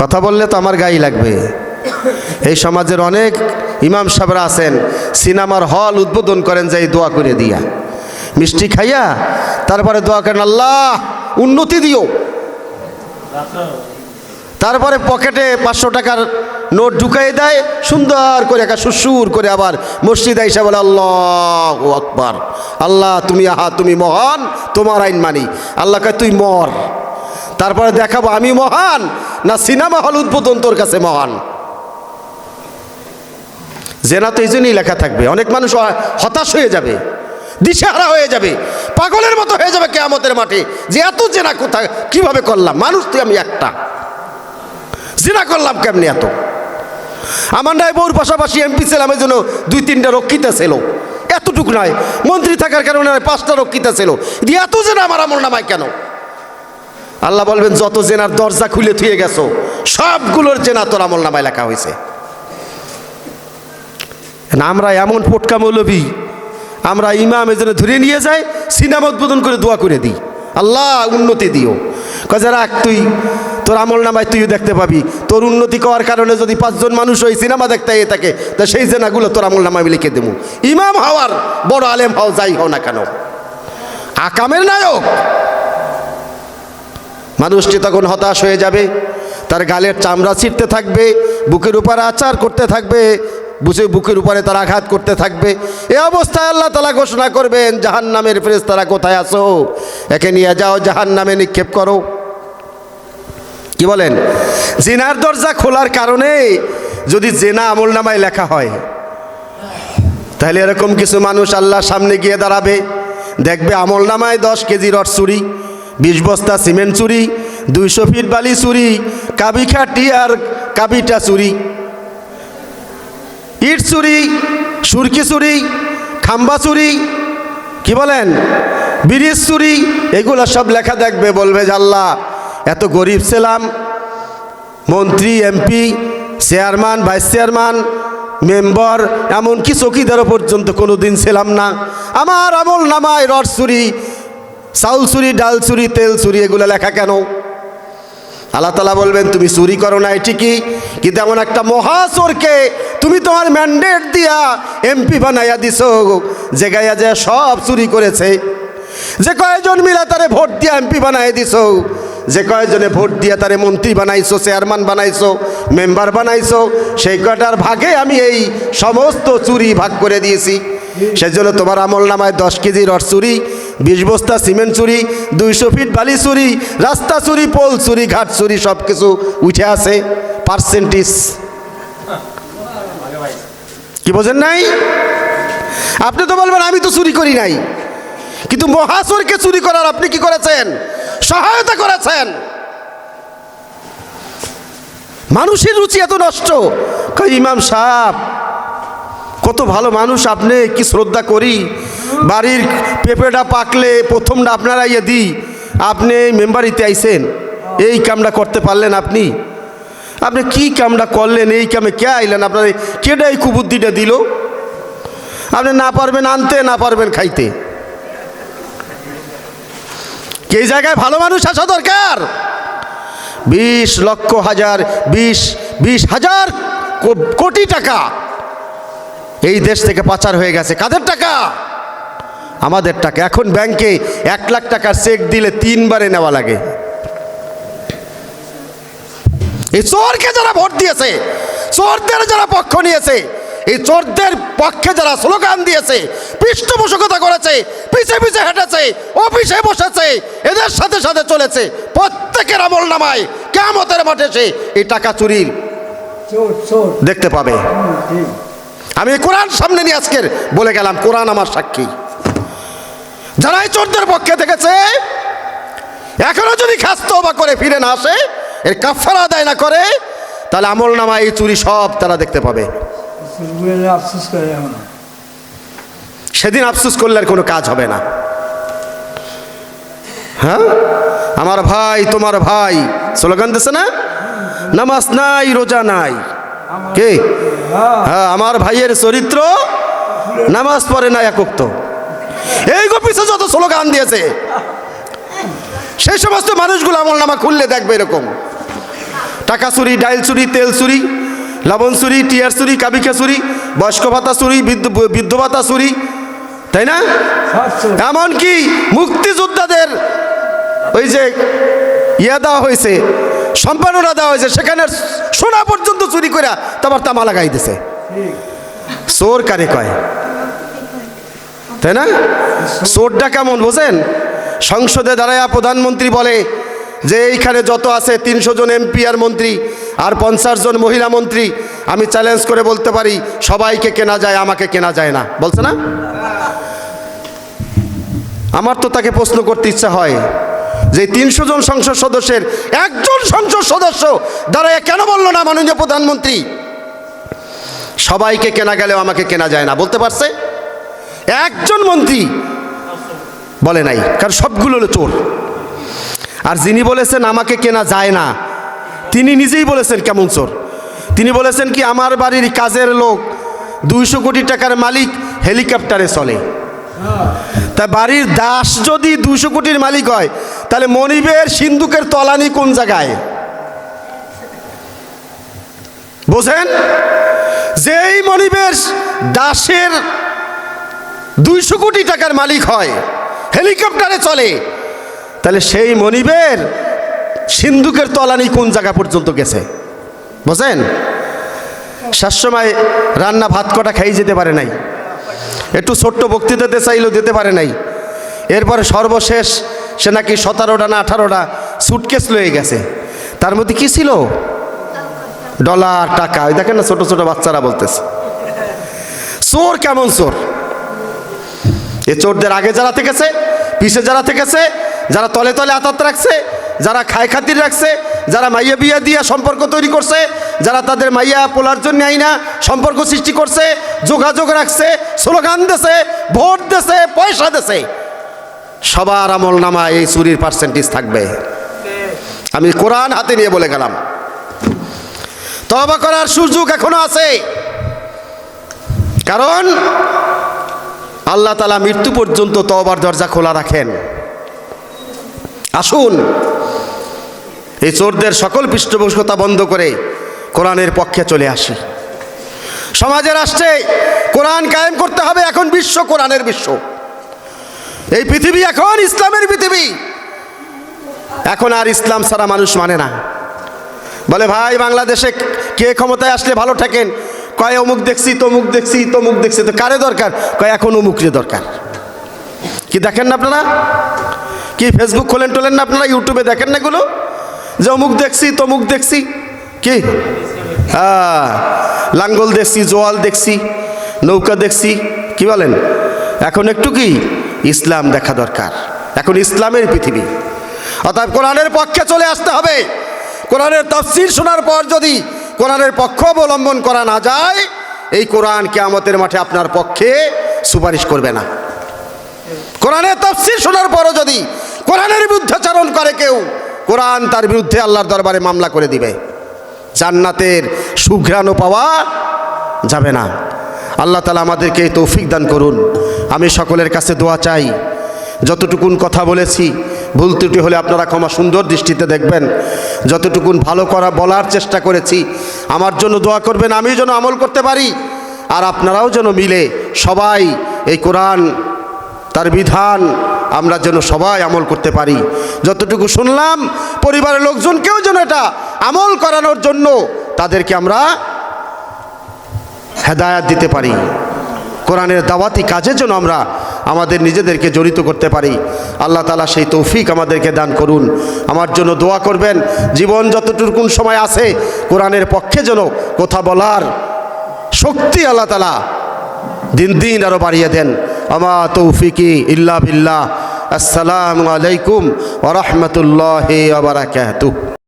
কথা বললে তো আমার গায়ে লাগবে। এই সমাজের অনেক ইমাম সাহেবরা আছেন, সিনেমার হল উদ্বোধন করেন যে দোয়া করে দিয়া। মিষ্টি খাইয়া তারপরে দোয়া করেন, আল্লাহ, উন্নতি দিও। তারপরে পকেটে পাঁচশো টাকার নোট ঢুকাই দেয়, সুন্দর করে একা সুসুর করে আবার মসজিদ আইসা বলে, আল্লাহ আকবার। আল্লাহ, তুমি আহা, তুমি মহান, তোমার আইন মানি। আল্লাহ কয়, তুই মর। তারপরে দেখাবো, আমি মহান না সিনেমা হল উদ্বোধন তোর কাছে মহান? জেনা তো এই জন্যই লেখা থাকবে। অনেক মানুষ হতাশ হয়ে যাবে, দিশেহারা হয়ে যাবে, পাগলের মতো হয়ে যাবে কেয়ামতের মাঠে। যে এত জেনা কোথায়, কীভাবে করলাম? মানুষ তুই, আমি একটা। জিনা করলাম কেমনি এত? আমার নাই বউর পাশাপাশি এমপি ছিলাম জন্য দুই, তিনটা রক্ষিতা ছিল। এতটুকু নয় মন্ত্রী থাকার কারণে পাঁচটা রক্ষিতা ছিল। দিয়ে এত জেনা আমার আমল নামায় কেন? আল্লাহ বলবেন, যত জেনার দরজা খুলে থুয়ে গেছো, সবগুলোর জেনা তোর আমল নামায় লেখা হয়েছে। আমরা এমন ফটকা মৌলবী, আমরা ইমাম এজন্য ধরে নিয়ে যাই সিনেমা উদ্বোধন করে দোয়া করে দিই। আল্লাহ, উন্নতি দিও। কাজে রাখ তুই, তোর আমল নামায় তুইও দেখতে পাবি। তোর উন্নতি করার কারণে যদি পাঁচজন মানুষ ওই সিনেমা দেখতে এ থাকে, তা সেই জেনাগুলো তোর আমল নামায় লিখে দেবো। ইমাম হওয়ার বড় আলেম হও, যাই হও না কেন। আকামের নায়ক মানুষটি তখন হতাশ হয়ে যাবে। তার গালের চামড়া ছিঁড়তে থাকবে, বুকের উপরে আচার করতে থাকবে, বুঝে বুকের উপরে তার আঘাত করতে থাকবে। এ অবস্থায় আল্লাহ তালা ঘোষণা করবেন জাহান নামের ফ্রেজ তারা কোথায় আসো একে নিয়ে যাও জাহান নামে নিক্ষেপ করো। কি বলেন? জেনার দরজা খোলার কারণে যদি জেনা আমল নামায় লেখা হয়, তাহলে এরকম কিছু মানুষ আল্লাহর সামনে গিয়ে দাঁড়াবে, দেখবে আমল নামায় দশ কেজি রড চুরি। বিশ বস্তা সিমেন্ট চুরি, দুইশো ফিট বালি চুরি কাবি খাটি আর কাবিটা চুরি। ইট চুরি, সুরকি চুরি, খাম্বা চুরি, কি বলেন? ব্রিজ চুরি, এগুলো সব লেখা দেখবে, বলবে আল্লাহ, এত গরিব ছিলাম। মন্ত্রী, MP, chairman, vice chairman, member, এমনকি চকিদারও পর্যন্ত কোনো দিন ছিলাম না। আমার আমল নামায় রড চুরি চাউল চুরি, ডাল চুরি, তেল চুরি, এগুলো লেখা কেন? আল্লাহ তালা বলবেন, তুমি চুরি করো নাই, ঠিকই, কিন্তু এমন একটা মহাচোরকে তুমি তোমার ম্যান্ডেট দিয়া এমপি বানাইয়া দিছ যে গাইয়া যে সব চুরি করেছে। যে কয়েকজন মিলা তারে ভোট দিয়া এমপি বানাই দিছ, যে কয়েকজনে ভোট দিয়া তারে মন্ত্রী বানাইছো চেয়ারম্যান বানাইছো মেম্বার বানাইছো, সেই কয়টার ভাগে আমি এই সমস্ত চুরি ভাগ করে দিয়েছি। সেজন্য তোমার আমল নামায় দশ কেজি রড চুরি বিশ বস্তা সিমেন্ট চুরি, দুইশো ফিট বালি চুরি, রাস্তা চুরি, পোল চুরি, ঘাট চুরি সব কিছু উঠে আছে পার্সেন্টেজ কি বোঝেন নাই? আপনি তো বলবেন, আমি তো চুরি করি নাই। কিন্তু মহাসুরকে চুরি করার আপনি কি করেছেন? সহায়তা করেছেন। মানুষের রুচি এত নষ্ট। ইমাম সাহেব, কত ভালো মানুষ আপনি, কি শ্রদ্ধা করি, বাড়ির পেঁপেটা পাকলে প্রথমটা আপনারা ইয়ে দিই। আপনি মেম্বারিতে আইছেন এই কামটা করতে পারলেন আপনি। আপনি কি কামটা করলেন, এই কামে কে আইলেন? আপনার কেডা এই কুবুদ্ধিটা দিল। আপনি না পারবেন আনতে, না পারবেন খাইতে। কে জায়গায় ভালো মানুষ আসা দরকার? বিশ লক্ষ হাজার, বিশ বিশ হাজার কোটি টাকা। এই দেশ থেকে পাচার হয়ে গেছে। কাদের টাকা? আমাদের টাকা এখন ব্যাংকে এক লাখ টাকার চেক দিলে তিনবারে নেওয়া লাগে। এই চোরকে যারা ভোট দিয়েছে চোরদের যারা পক্ষ নিয়েছে এই চোরদের পক্ষে যারা স্লোগান দিয়েছে পৃষ্ঠপোষকতা করেছে পিছে পিছে হেঁটেছে অফিসে বসেছে এদের সাথে সাথে চলেছে প্রত্যেকের আমল নামায় কেমতের মাঠে সে এই টাকা চুরির চোর চোর। দেখতে পাবে। আমি কোরআন সামনে নিয়ে আজকের বলে গেলাম কোরআন আমার সাক্ষী। যারা এই চোরদের পক্ষে থেকেছে, এখনও যদি খাস্ত বা করে ফিরে না আসে, এর কাফারা আদায় না করে, তাহলে আমল নামা এই চুরি সব তারা দেখতে পাবে। সেদিন আফসুস করলে আর কোনো কাজ হবে না। হ্যাঁ? আমার ভাই, তোমার ভাই, স্লোগান দিছে না? নামাজ নাই, রোজা নাই। কে? হ্যাঁ আমার ভাইয়ের চরিত্র নামাজ পড়ে না একক এই গোপিসে যত স্লোগান দিয়েছে। সেই সমস্ত মানুষগুলো আমল নামা খুললে দেখবে এরকম। টাকা চুরি, ডাইল চুরি, তেল চুরি, লবণ চুরি, টিয়ার চুরি কাবিকা চুরি, বয়স্ক ভাতা চুরি, বৃদ্ধ ভাতা চুরি, তাই না? এমনকি মুক্তিযোদ্ধাদের ওই যে ইয়া দেওয়া হয়েছে সম্পাদনা দেওয়া হয়েছে, সেখানে সোনা পর্যন্ত চুরি করে তারপর তামা লাগাই দিছে। চোর কারে কয়? তাই না? চোরটা কেমন, বোঝেন? সংসদে দাঁড়ায়া প্রধানমন্ত্রী বলে যে এইখানে যত আছে তিনশো জন এমপি আর মন্ত্রী আর পঞ্চাশ জন মহিলা মন্ত্রী, আমি চ্যালেঞ্জ করে বলতে পারি, সবাইকে কেনা যায়, আমাকে কেনা যায় না। বলছে না? আমার তো তাকে প্রশ্ন করতে ইচ্ছা হয় যে তিনশো জন সংসদ সদস্যের একজন সংসদ সদস্য দাঁড়ায় কেন বলল না মাননীয় প্রধানমন্ত্রী? সবাইকে কেনা গেলেও আমাকে কেনা যায় না, বলতে পারছে? একজন মন্ত্রী বলে নাই, কারণ সবগুলো হলো চোর। আর যিনি বলেছেন আমাকে কেনা যায় না, তিনি নিজেই বলেছেন কেমন চোর। তিনি বলেছেন কি, আমার বাড়ির কাজের লোক দুইশো কোটি টাকার মালিক হেলিকপ্টারে চলে। তা বাড়ির দাস যদি দুশো কোটির মালিক হয়, তাহলে মনিবের সিন্ধুকের তলানি কোন জায়গায়? বোঝেন? যেই মনিবের দাসের দুইশো কোটি টাকার মালিক হয়। হেলিকপ্টারে চলে। তাহলে সেই মনিবের সিন্ধুকের তলানি কোন জায়গা পর্যন্ত গেছে? বোঝেন শেষ সময় রান্না ভাত কটা খাই যেতে পারে নাই। একটু ছোট্ট বক্তৃতা দিতে চাইলেও দিতে পারে নাই। এরপরে সর্বশেষ সে নাকি সতেরোটা না আঠারোটা সুটকেস লয়ে গেছে। তার মধ্যে কি ছিল? ডলার, টাকা। ওই দেখেন না ছোটো ছোটো বাচ্চারা বলতেছে। চোর কেমন চোর? এ চোরদের আগে যারা থেকেছে, পিছে যারা থেকেছে, যারা তলে তলে আতাত রাখছে, যারা খায় খাতির রাখছে, যারা মাইয়া বিয়া দিয়া সম্পর্ক তৈরি করছে, যারা তাদের মাইয়া পোলার জন্য আইনা সম্পর্ক সৃষ্টি করছে, যোগাযোগ রাখছে, স্লোগান দেছে, ভোট দেছে, পয়সা দেছে। সবার আমল নামা এই চুরির পার্সেন্টেজ থাকবে। আমি কোরআন হাতে নিয়ে বলে গেলাম। তবা করার সুযোগ এখনও আছে। কারণ আল্লাহ তালা মৃত্যু পর্যন্ত তবার দরজা খোলা রাখেন। আসুন, এই চোরদের সকল পৃষ্ঠপোষকতা বন্ধ করে কোরআনের পক্ষে চলে আসি। সমাজে রাষ্ট্রে কোরআন কায়েম করতে হবে এখন বিশ্ব, কোরআনের বিশ্ব। এই পৃথিবী এখন ইসলামের পৃথিবী। এখন আর ইসলাম ছাড়া মানুষ মানে না। বলে, ভাই, বাংলাদেশে কে ক্ষমতায় আসলে ভালো থাকেন? কয় অমুক দেখছি, তমুক দেখছি তমুক দেখছি, তো কারে দরকার? কয়, এখন অমুকরে দরকার। কি দেখেন না আপনারা? কি ফেসবুক খোলেন টোলেন না আপনারা? ইউটিউবে দেখেন না এগুলো? যে অমুক দেখছি, তমুক দেখছি। কি? হ্যাঁ লাঙ্গল দেখছি, জোয়াল দেখছি, নৌকা দেখছি, কি বলেন? এখন একটু কি? ইসলাম দেখা দরকার। এখন ইসলামের পৃথিবী। অর্থাৎ কোরআনের পক্ষে চলে আসতে হবে। কোরআনের তফসির শোনার পর যদি কোরআনের পক্ষ অবলম্বন করা না যায়, এই কোরআন কেয়ামতের মাঠে আপনার পক্ষে সুপারিশ করবে না। কোরআনের তফসির শোনার পরও যদি কোরআনের বিরুদ্ধাচরণ করে কেউ, কোরআন তার বিরুদ্ধে আল্লাহর দরবারে মামলা করে দিবে। জান্নাতের সুঘ্রাণও পাওয়া যাবে না। আল্লাহ তালা আমাদেরকে তৌফিক দান করুন। আমি সকলের কাছে দোয়া চাই। যতটুকুন কথা বলেছি ভুল ত্রুটি হলে আপনারা ক্ষমা সুন্দর দৃষ্টিতে দেখবেন। যতটুকুন ভালো করা বলার চেষ্টা করেছি, আমার জন্য দোয়া করবেন, আমিও যেন আমল করতে পারি। আর আপনারাও যেন মিলে সবাই এই কোরআন, তার বিধান, আমরা যেন সবাই আমল করতে পারি। যতটুকু শুনলাম, পরিবারের লোকজনকেও যেন এটা আমল করানোর জন্য তাদেরকে আমরা হেদায়াত দিতে পারি। কোরআনের দাওয়াতি কাজের জন্য আমরা আমাদের নিজেদেরকে জড়িত করতে পারি। আল্লাহ তালা সেই তৌফিক আমাদেরকে দান করুন। আমার জন্য দোয়া করবেন, জীবন যতটুকুন সময় আছে, কোরআনের পক্ষে যেন কথা বলার শক্তি আল্লাহ তালা দিন দিন আরও বাড়িয়ে দেন। আমা তৌফিকি ইল্লা বিল্লাহ। আসসালামু আলাইকুম ওরহমতুল্লাহ আবরাকাতুহ